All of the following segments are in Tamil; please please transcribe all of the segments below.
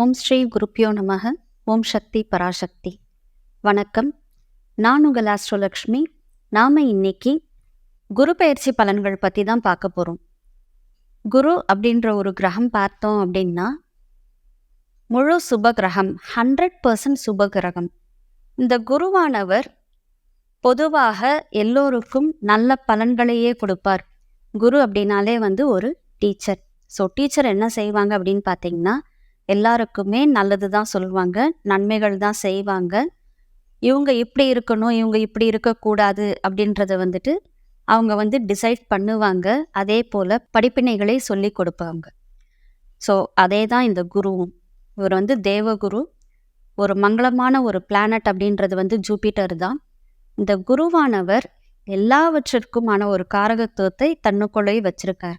ஓம் ஸ்ரீ குருப்பியோ நமக. ஓம் சக்தி பராசக்தி. வணக்கம். நான் உங்கள் ஆஸ்ட்ரோலக்ஷ்மி நாம் இன்னைக்கு குரு பயிற்சி பலன்கள் பற்றி தான் பார்க்க போகிறோம் குரு அப்படின்ற ஒரு கிரகம் பார்த்தோம் அப்படின்னா முழு சுப கிரகம் ஹண்ட்ரட் பர்சன்ட் சுப கிரகம். இந்த குருவானவர் பொதுவாக எல்லோருக்கும் நல்ல பலன்களையே கொடுப்பார். குரு அப்படின்னாலே வந்து ஒரு டீச்சர். ஸோ டீச்சர் என்ன செய்வாங்க அப்படின்னு பார்த்தீங்கன்னா எல்லாருக்குமே நல்லது தான் சொல்லுவாங்க நன்மைகள் தான் செய்வாங்க. இவங்க இப்படி இருக்கணும் இவங்க இப்படி இருக்கக்கூடாது அப்படின்றத வந்துட்டு அவங்க வந்து டிசைட் பண்ணுவாங்க. அதே போல் படிப்பினைகளை சொல்லி கொடுப்பாங்க. ஸோ அதே தான் இந்த குருவும். இவர் வந்து தேவகுரு. ஒரு மங்களமான ஒரு பிளானட் அப்படின்றது வந்து ஜூபிட்டர் தான். இந்த குருவானவர் எல்லாவற்றிற்குமான ஒரு காரகத்துவத்தை தன்னுக்குள்ளே வச்சிருக்கார்.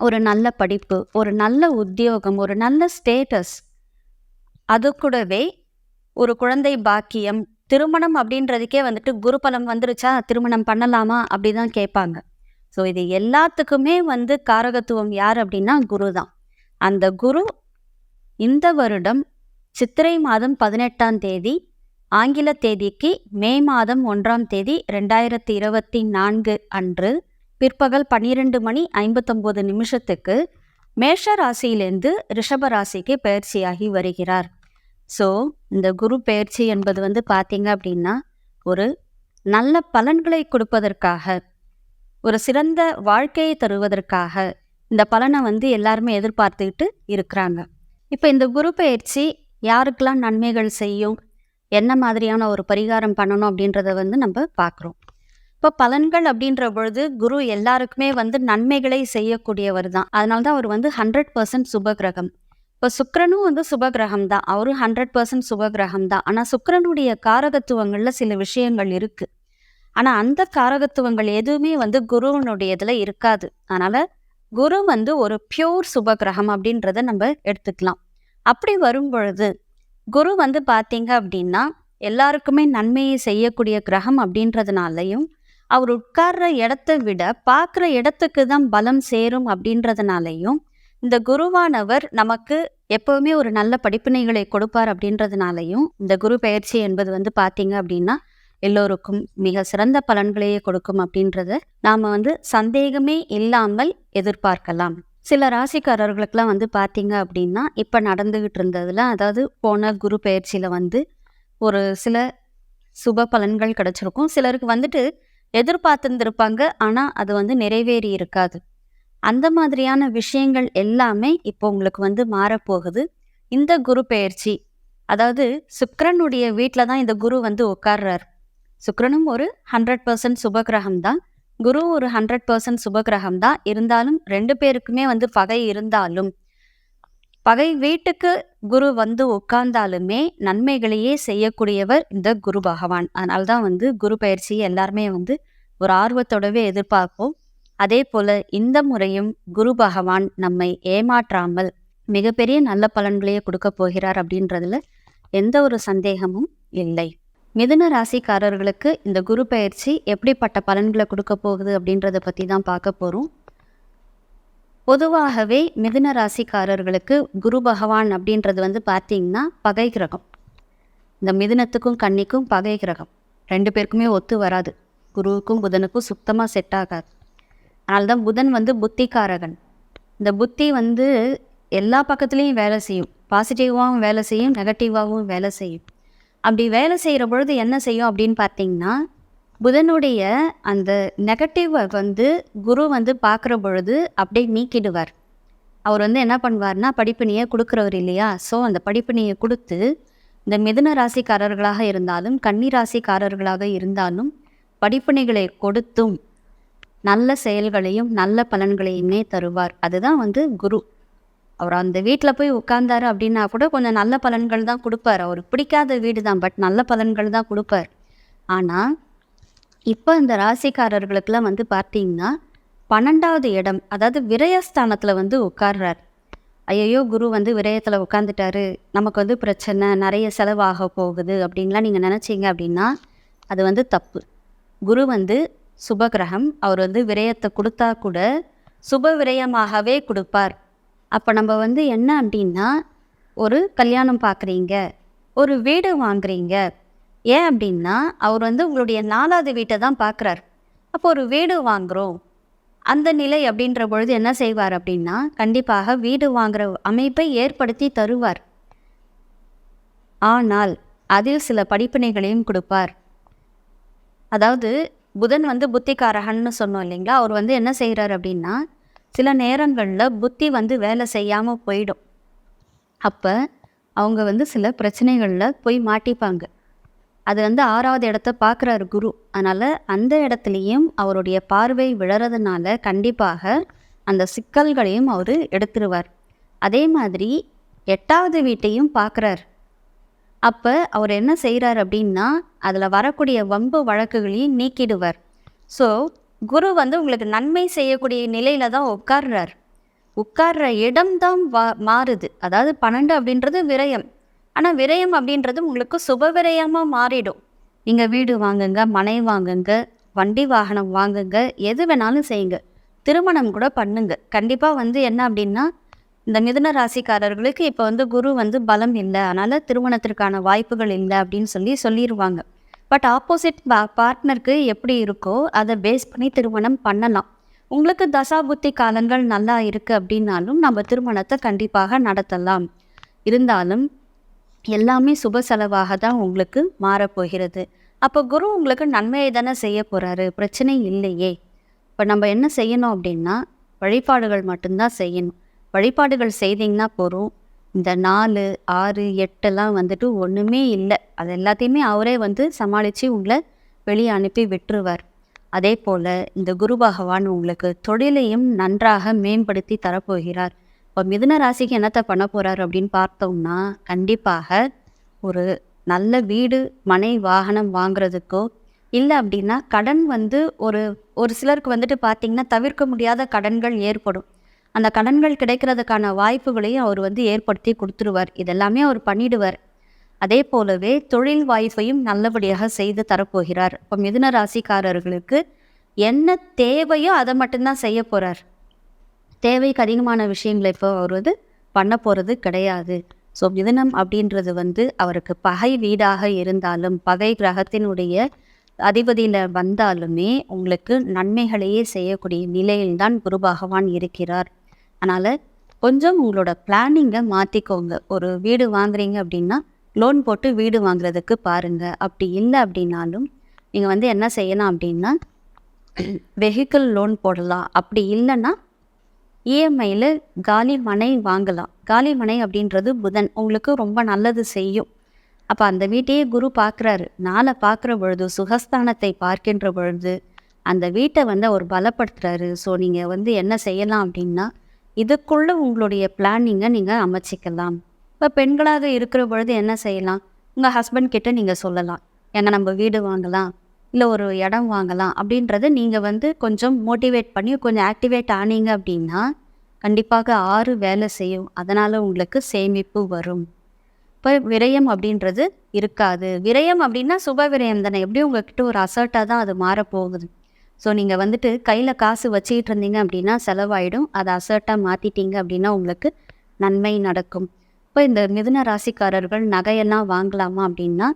ஒரு நல்ல படிப்பு ஒரு நல்ல உத்தியோகம் ஒரு நல்ல ஸ்டேட்டஸ் அது கூடவே ஒரு குழந்தை பாக்கியம் திருமணம் அப்படின்றதுக்கே வந்துட்டு குருபலம் வந்துருச்சா திருமணம் பண்ணலாமா அப்படி தான் கேட்பாங்க. ஸோ இது எல்லாத்துக்குமே வந்து காரகத்துவம் யார் அப்படின்னா குரு தான் அந்த குரு இந்த வருடம் சித்திரை மாதம் பதினெட்டாம் தேதி ஆங்கில தேதிக்கு மே மாதம் ஒன்றாம் தேதி ரெண்டாயிரத்தி இருபத்தி நான்கு அன்று பிற்பகல் பன்னிரெண்டு மணி ஐம்பத்தொம்போது நிமிஷத்துக்கு மேஷ ராசியிலேருந்து ரிஷப ராசிக்கு பயிற்சியாகி வருகிறார். ஸோ இந்த குரு பயிற்சி என்பது வந்து பார்த்தீங்க அப்படின்னா ஒரு நல்ல பலன்களை கொடுப்பதற்காக ஒரு சிறந்த வாழ்க்கையை தருவதற்காக இந்த பலனை வந்து எல்லாருமே எதிர்பார்த்துக்கிட்டு இருக்கிறாங்க. இப்போ இந்த குரு பயிற்சி யாருக்கெல்லாம் நன்மைகள் செய்யும் என்ன மாதிரியான ஒரு பரிகாரம் பண்ணணும் அப்படின்றத வந்து நம்ம பார்க்குறோம். இப்போ பலன்கள் அப்படின்ற பொழுது குரு எல்லாருக்குமே வந்து நன்மைகளை செய்யக்கூடியவர் தான் அதனால தான் அவர் வந்து ஹண்ட்ரட் பர்சன்ட் சுபகிரகம். இப்போ சுக்கரனும் வந்து சுபகிரகம் தான் அவரும் ஹண்ட்ரட் பர்சன்ட் சுபகிரகம் தான் ஆனால் சுக்கரனுடைய காரகத்துவங்களில் சில விஷயங்கள் இருக்குது ஆனால் அந்த காரகத்துவங்கள் எதுவுமே வந்து குருவனுடைய இதில் இருக்காது. அதனால் குரு வந்து ஒரு பியூர் சுபகிரகம் அப்படின்றத நம்ம எடுத்துக்கலாம். அப்படி வரும் பொழுது குரு வந்து பார்த்தீங்க அப்படின்னா எல்லாருக்குமே நன்மையை செய்யக்கூடிய கிரகம் அப்படின்றதுனாலையும் அவர் உட்கார்ற இடத்த விட பார்க்குற இடத்துக்கு தான் பலம் சேரும் அப்படின்றதுனாலையும் இந்த குருவானவர் நமக்கு எப்பவுமே ஒரு நல்ல படிப்பினைகளை கொடுப்பார் அப்படின்றதுனாலையும் இந்த குரு பயிற்சி என்பது வந்து பார்த்தீங்க அப்படின்னா எல்லோருக்கும் மிக சிறந்த பலன்களையே கொடுக்கும் அப்படின்றத நாம் வந்து சந்தேகமே இல்லாமல் எதிர்பார்க்கலாம். சில ராசிக்காரர்களுக்கெல்லாம் வந்து பார்த்தீங்க அப்படின்னா இப்போ நடந்துகிட்டு இருந்ததில் அதாவது போன குரு பயிற்சியில் வந்து ஒரு சில சுப பலன்கள் கிடச்சிருக்கும். சிலருக்கு வந்துட்டு எதிர்பார்த்துருந்துருப்பாங்க. ஆனால் அது வந்து நிறைவேறி இருக்காது. அந்த மாதிரியான விஷயங்கள் எல்லாமே இப்போ உங்களுக்கு வந்து மாறப்போகுது. இந்த குரு பெயர்ச்சி அதாவது சுக்ரனுடைய வீட்டில் தான் இந்த குரு வந்து உட்கார்றார். சுக்ரனும் ஒரு ஹண்ட்ரட் பர்சன்ட் சுபகிரகம் தான். குரு ஒரு ஹண்ட்ரட் பர்சன்ட் சுபகிரகம் தான். இருந்தாலும் ரெண்டு பேருக்குமே வந்து பகை இருந்தாலும் பகை வீட்டுக்கு குரு வந்து உட்கார்ந்தாலுமே நன்மைகளையே செய்யக்கூடியவர் இந்த குரு பகவான். அதனால தான் வந்து குரு பயிற்சியை எல்லாருமே வந்து ஒரு ஆர்வத்தோடவே எதிர்பார்ப்போம். அதே போல இந்த முறையும் குரு பகவான் நம்மை ஏமாற்றாமல் மிகப்பெரிய நல்ல பலன்களையே கொடுக்க போகிறார் அப்படின்றதுல எந்த ஒரு சந்தேகமும் இல்லை. மிதுன ராசிக்காரர்களுக்கு இந்த குரு பயிற்சி எப்படிப்பட்ட பலன்களை கொடுக்க போகுது அப்படின்றத பற்றி தான் பார்க்க போகிறோம் பொதுவாகவே மிதுன ராசிக்காரர்களுக்கு குரு பகவான் அப்படின்றது வந்து பார்த்தீங்கன்னா பகை கிரகம். இந்த மிதுனத்துக்கும் கன்னிக்கும் பகை கிரகம். ரெண்டு பேருக்குமே ஒத்து வராது. குருவுக்கும் புதனுக்கும் சுத்தமாக செட் ஆகாது. அதனால தான் புதன் வந்து புத்திக்காரகன். இந்த புத்தி வந்து எல்லா பக்கத்துலேயும் வேலை செய்யும். பாசிட்டிவாகவும் வேலை செய்யும் நெகட்டிவாகவும் வேலை செய்யும். அப்படி வேலை செய்கிற பொழுது என்ன செய்யும் அப்படின்னு பார்த்தீங்கன்னா புதனுடைய அந்த நெகட்டிவை வந்து குரு வந்து பார்க்குற பொழுது அப்படியே நீக்கிடுவார். அவர் வந்து என்ன பண்ணுவார்னா படிப்பினையை கொடுக்குறவர் இல்லையா? ஸோ அந்த படிப்பினையை கொடுத்து இந்த மிதுன ராசிக்காரர்களாக இருந்தாலும் கன்னி ராசிக்காரர்களாக இருந்தாலும் படிப்பினைகளை கொடுத்தும் நல்ல செயல்களையும் நல்ல பலன்களையுமே தருவார். அதுதான் வந்து குரு. அவர் அந்த வீட்டில் போய் உட்கார்ந்தாரு அப்படின்னா கூட கொஞ்சம் நல்ல பலன்கள் தான் கொடுப்பார். அவருக்கு பிடிக்காத வீடு தான் பட் நல்ல பலன்கள் தான் கொடுப்பார். ஆனால் இப்போ இந்த ராசிக்காரர்களுக்கெல்லாம் வந்து பார்த்தீங்கன்னா பன்னெண்டாவது இடம் அதாவது விரயஸ்தானத்தில் வந்து உட்கார்றார். ஐயோ குரு வந்து விரயத்தில் உட்காந்துட்டாரு நமக்கு வந்து பிரச்சனை நிறைய செலவாக போகுது அப்படின்லாம் நீங்கள் நினச்சிங்க அப்படின்னா அது வந்து தப்பு. குரு வந்து சுபகிரகம் அவர் வந்து விரயத்தை கொடுத்தா கூட சுப விரயமாகவே கொடுப்பார். அப்போ நம்ம வந்து என்ன அப்படின்னா ஒரு கல்யாணம் பார்க்குறீங்க ஒரு வீடு வாங்குறீங்க ஏன் அப்படின்னா அவர் வந்து உங்களுடைய நாலாவது வீட்டை தான் பார்க்குறார். அப்போ ஒரு வீடு வாங்குகிறோம் அந்த நிலை அப்படின்ற பொழுது என்ன செய்வார் அப்படின்னா கண்டிப்பாக வீடு வாங்குகிற அமைப்பை ஏற்படுத்தி தருவார். ஆனால் அதில் சில படிப்பினைகளையும் கொடுப்பார். அதாவது புதன் வந்து புத்திகாரகன்னு சொன்னோம் இல்லைங்களா? அவர் வந்து என்ன செய்கிறார் அப்படின்னா சில நேரங்களில் புத்தி வந்து வேலை செய்யாமல் போயிடும். அப்போ அவங்க வந்து சில பிரச்சனைகளில் போய் மாட்டிப்பாங்க. அது வந்து ஆறாவது இடத்த பார்க்குறாரு குரு. அதனால் அந்த இடத்துலையும் அவருடைய பார்வை விழறதுனால கண்டிப்பாக அந்த சிக்கல்களையும் அவர் எடுத்துருவார். அதே மாதிரி எட்டாவது வீட்டையும் பார்க்குறார். அப்போ அவர் என்ன செய்கிறார் அப்படின்னா அதில் வரக்கூடிய வம்பு வழக்குகளையும் நீக்கிடுவார். ஸோ குரு வந்து உங்களுக்கு நன்மை செய்யக்கூடிய நிலையில தான் உட்கார்றார். உட்கார்ற இடம்தான் வா மாறுது. அதாவது பன்னெண்டு அப்படின்றது விரயம். ஆனால் விரயம் அப்படின்றது உங்களுக்கு சுப விரயமாக மாறிடும். நீங்கள் வீடு வாங்குங்க மனை வாங்குங்க வண்டி வாகனம் வாங்குங்க எது வேணாலும் செய்யுங்க. திருமணம் கூட பண்ணுங்க. கண்டிப்பாக வந்து என்ன அப்படின்னா இந்த மிதுன ராசிக்காரர்களுக்கு இப்போ வந்து குரு வந்து பலம் இல்லை. அதனால் திருமணத்திற்கான வாய்ப்புகள் இல்லை அப்படின்னு சொல்லி சொல்லிடுவாங்க பட் ஆப்போசிட் பா பார்ட்னருக்கு எப்படி இருக்கோ அதை பேஸ் பண்ணி திருமணம் பண்ணலாம். உங்களுக்கு தசாபுத்தி காலங்கள் நல்லா இருக்குது அப்படின்னாலும் நம்ம திருமணத்தை கண்டிப்பாக நடத்தலாம். இருந்தாலும் எல்லாமே சுப செலவாக தான் உங்களுக்கு மாறப்போகிறது அப்போ குரு உங்களுக்கு நன்மையை தானே செய்ய போகிறாரு பிரச்சனை இல்லையே. இப்போ நம்ம என்ன செய்யணும் அப்படின்னா வழிபாடுகள் மட்டும்தான் செய்யணும். வழிபாடுகள் செய்தீங்கன்னா போகிறோம் இந்த நாலு ஆறு எட்டெல்லாம் வந்துட்டு ஒன்றுமே இல்லை. அது எல்லாத்தையுமே அவரே வந்து சமாளித்து உங்களை வெளியே அனுப்பி விட்டுருவார். அதே போல் இந்த குரு பகவான் உங்களுக்கு தொழிலையும் நன்றாக மேம்படுத்தி தரப்போகிறார். இப்போ மிதுன ராசிக்கு என்னத்தை பண்ண போகிறாரு அப்படின்னு பார்த்தோம்னா கண்டிப்பாக ஒரு நல்ல வீடு மனை வாகனம் வாங்குறதுக்கோ இல்லை அப்படின்னா கடன் வந்து ஒரு ஒரு சிலருக்கு வந்துட்டு பார்த்திங்கன்னா தவிர்க்க முடியாத கடன்கள் ஏற்படும். அந்த கடன்கள் கிடைக்கிறதுக்கான வாய்ப்புகளையும் அவர் வந்து ஏற்படுத்தி கொடுத்துருவார். இதெல்லாமே அவர் பண்ணிடுவார். அதே போலவே தொழில் வாய்ப்பையும் நல்லபடியாக செய்து தரப்போகிறார். இப்போ மிதுன ராசிக்காரர்களுக்கு என்ன தேவையோ அதை மட்டும்தான் செய்ய போகிறார் தேவைக்கு அதிகமான விஷயங்களை இப்போ அவர் வந்து பண்ண போகிறது கிடையாது. ஸோ மிதனம் அப்படின்றது வந்து அவருக்கு பகை வீடாக இருந்தாலும் பகை கிரகத்தினுடைய அதிபதியில் வந்தாலுமே உங்களுக்கு நன்மைகளையே செய்யக்கூடிய நிலையில்தான் குரு பகவான் இருக்கிறார். அதனால் கொஞ்சம் உங்களோட பிளானிங்கை மாற்றிக்கோங்க ஒரு வீடு வாங்குறீங்க அப்படின்னா லோன் போட்டு வீடு வாங்குறதுக்கு பாருங்கள் அப்படி இல்லை அப்படின்னாலும் நீங்கள் வந்து என்ன செய்யலாம் அப்படின்னா வெஹிக்கிள் லோன் போடலாம். அப்படி இல்லைன்னா இஎம்ஐயில் காலி மனை வாங்கலாம். காலி மனை அப்படின்றது புதன். உங்களுக்கு ரொம்ப நல்லது செய்யும். அப்போ அந்த வீட்டையே குரு பார்க்குறாரு. நாளை பார்க்குற பொழுது சுகஸ்தானத்தை பார்க்கின்ற பொழுது அந்த வீட்டை வந்து அவர் பலப்படுத்துறாரு. ஸோ நீங்கள் வந்து என்ன செய்யலாம் அப்படின்னா இதுக்குள்ளே உங்களுடைய பிளானிங்கை நீங்கள் அமைச்சிக்கலாம். இப்போ பெண்களாக இருக்கிற பொழுது என்ன செய்யலாம்? உங்கள் ஹஸ்பண்ட் கிட்ட நீங்கள் சொல்லலாம். ஏங்க நம்ம வீடு வாங்கலாம். இல்லை ஒரு இடம் வாங்கலாம் அப்படின்றத நீங்கள் வந்து கொஞ்சம் மோட்டிவேட் பண்ணி கொஞ்சம் ஆக்டிவேட் ஆனீங்க அப்படின்னா கண்டிப்பாக ஆறு வேலை செய்யும். அதனால் உங்களுக்கு சேமிப்பு வரும். இப்போ விரயம் அப்படின்றது இருக்காது. விரயம் அப்படின்னா சுப விரயம் தானே. எப்படியும் உங்ககிட்ட ஒரு அசர்ட்டாக தான் அது மாறப்போகுது. ஸோ நீங்கள் வந்துட்டு கையில் காசு வச்சுக்கிட்டு இருந்தீங்க அப்படின்னா செலவாயிடும். அதை அசர்ட்டாக மாற்றிட்டீங்க அப்படின்னா உங்களுக்கு நன்மை நடக்கும். இப்போ இந்த மிதுன ராசிக்காரர்கள் நகையெல்லாம் வாங்கலாமா அப்படின்னா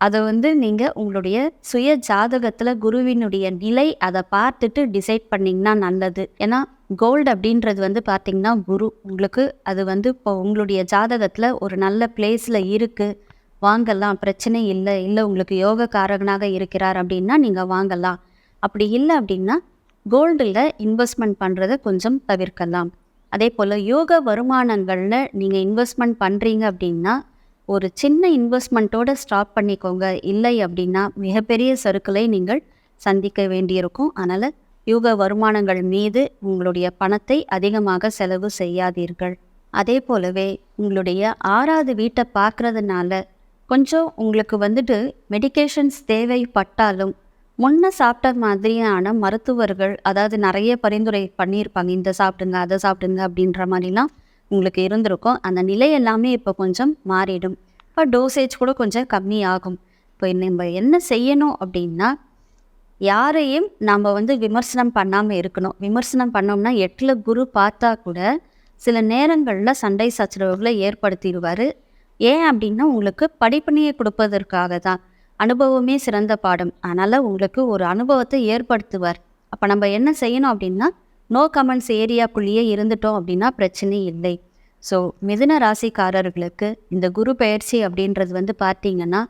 அதை வந்து நீங்கள் உங்களுடைய சுய ஜாதகத்தில் குருவினுடைய நிலை அதை பார்த்துட்டு டிசைட் பண்ணிங்கன்னா நல்லது. ஏன்னா கோல்டு அப்படின்றது வந்து பார்த்திங்கன்னா குரு. உங்களுக்கு அது வந்து இப்போ உங்களுடைய ஜாதகத்தில் ஒரு நல்ல பிளேஸில் இருக்குது வாங்கலாம் பிரச்சனை இல்லை. இல்லை உங்களுக்கு யோக காரகனாக இருக்கிறார் அப்படின்னா நீங்கள் வாங்கலாம். அப்படி இல்லை அப்படின்னா கோல்டில் இன்வெஸ்ட்மெண்ட் பண்ணுறதை கொஞ்சம் தவிர்க்கலாம். அதே போல் யோக வருமானங்களில் நீங்கள் இன்வெஸ்ட்மெண்ட் பண்ணுறீங்க அப்படின்னா ஒரு சின்ன இன்வெஸ்ட்மெண்ட்டோட ஸ்டாப் பண்ணிக்கோங்க. இல்லை அப்படின்னா மிகப்பெரிய சருக்களை நீங்கள் சந்திக்க வேண்டியிருக்கும். அதனால் யூக வருமானங்கள் மீது உங்களுடைய பணத்தை அதிகமாக செலவு செய்யாதீர்கள். அதே போலவே உங்களுடைய ஆறாவது வீட்டை பார்க்கறதுனால கொஞ்சம் உங்களுக்கு வந்துட்டு மெடிகேஷன்ஸ் தேவைப்பட்டாலும் முன்ன சாப்பிட்ட மாதிரியான மருத்துவர்கள் அதாவது நிறைய பரிந்துரை பண்ணியிருப்பாங்க. இந்த சாப்பிடுங்க அதை சாப்பிடுங்க அப்படின்ற மாதிரிலாம் உங்களுக்கு இருந்திருக்கும். அந்த நிலை எல்லாமே இப்போ கொஞ்சம் மாறிடும். இப்போ டோசேஜ் கூட கொஞ்சம் கம்மியாகும். இப்போ நம்ம என்ன செய்யணும் அப்படின்னா யாரையும் நம்ம வந்து விமர்சனம் பண்ணாமல் இருக்கணும். விமர்சனம் பண்ணோம்னா எட்டில் குரு பார்த்தா கூட சில நேரங்களில் சண்டை சச்சரவுகளை ஏற்படுத்திடுவார். ஏன் அப்படின்னா உங்களுக்கு படிப்பினையை கொடுப்பதற்காக தான். அனுபவமே சிறந்த பாடம். அதனால் உங்களுக்கு ஒரு அனுபவத்தை ஏற்படுத்துவார். அப்போ நம்ம என்ன செய்யணும் அப்படின்னா நோ கமெண்ட்ஸ் ஏரியாக்குள்ளேயே இருந்துட்டோம் அப்படின்னா பிரச்சனை இல்லை. ஸோ மிதுன ராசிக்காரர்களுக்கு இந்த குரு பயிற்சி அப்படின்றது வந்து பார்த்தீங்கன்னா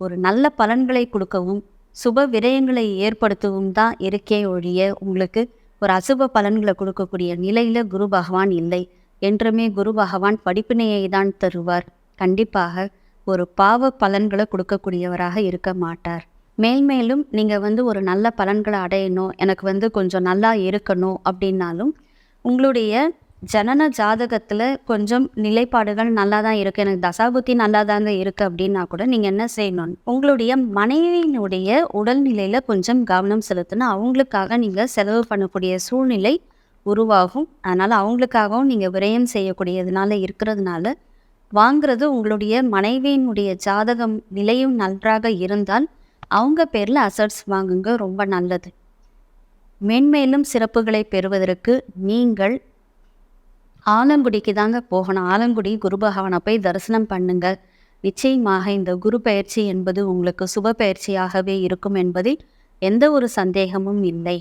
ஒரு நல்ல பலன்களை கொடுக்கவும் சுப விரயங்களை ஏற்படுத்தவும் தான் இருக்கே ஒழிய உங்களுக்கு ஒரு அசுப பலன்களை கொடுக்கக்கூடிய நிலையில குரு பகவான் இல்லை. என்றுமே குரு பகவான் படிப்பினையை தான் தருவார். கண்டிப்பாக ஒரு பாவ பலன்களை கொடுக்கக்கூடியவராக இருக்க மாட்டார். மேல்மேலும் நீங்கள் வந்து ஒரு நல்ல பலன்களை அடையணும் எனக்கு வந்து கொஞ்சம் நல்லா இருக்கணும் அப்படின்னாலும் உங்களுடைய ஜனன ஜாதகத்தில் கொஞ்சம் நிலைப்பாடுகள் நல்லா தான் இருக்குது எனக்கு தசாபுத்தி நல்லா தாங்க இருக்குது அப்படின்னா கூட நீங்கள் என்ன செய்யணும்? உங்களுடைய மனைவியினுடைய உடல்நிலையில் கொஞ்சம் கவனம் செலுத்தணும். அவங்களுக்காக நீங்கள் செலவு பண்ணக்கூடிய சூழ்நிலை உருவாகும். அதனால் அவங்களுக்காகவும் நீங்கள் விரயம் செய்யக்கூடியதுனால இருக்கிறதுனால வாங்குறது உங்களுடைய மனைவியினுடைய ஜாதகம் நிலையும் நன்றாக இருந்தால் அவங்க பேரில் அசட்ஸ் வாங்குங்க ரொம்ப நல்லது. மென்மேலும் சிறப்புகளை பெறுவதற்கு நீங்கள் ஆலங்குடிக்கு தாங்க போகணும். ஆலங்குடி குரு பகவானை போய் தரிசனம் பண்ணுங்க. நிச்சயமாக இந்த குரு பயிற்சி என்பது உங்களுக்கு சுப பயிற்சியாகவே இருக்கும் என்பதில் எந்த ஒரு சந்தேகமும் இல்லை.